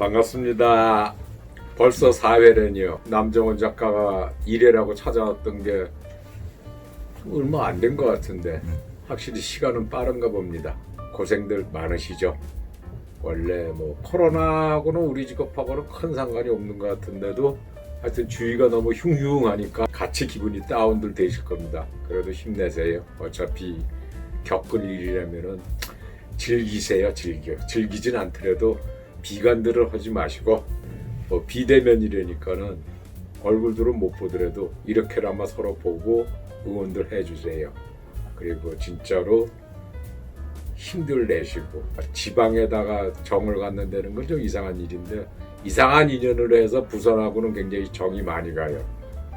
반갑습니다. 벌써 4회라니요. 남정원 작가가 1회라고 찾아왔던 게 얼마 안 된 것 같은데 확실히 시간은 빠른가 봅니다. 고생들 많으시죠? 원래 뭐 코로나하고는 우리 직업하고는 큰 상관이 없는 것 같은데도 하여튼 주위가 너무 흉흉하니까 같이 기분이 다운들 되실 겁니다. 그래도 힘내세요. 어차피 겪을 일이라면은 즐기세요, 즐겨. 즐기진 않더라도 비관들을 하지 마시고 뭐 비대면이라니까는 얼굴들은 못 보더라도 이렇게나마 서로 보고 응원들 해주세요. 그리고 진짜로 힘들 내시고 지방에다가 정을 갖는 다는 건 좀 이상한 일인데 이상한 인연으로 해서 부산하고는 굉장히 정이 많이 가요.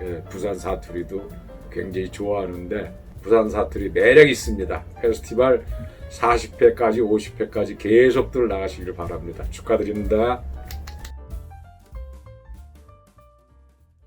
예, 부산 사투리도 굉장히 좋아하는데 부산 사투리 매력 있습니다. 페스티벌 40회까지 50회까지 계속 들 나가시길 바랍니다. 축하드립니다.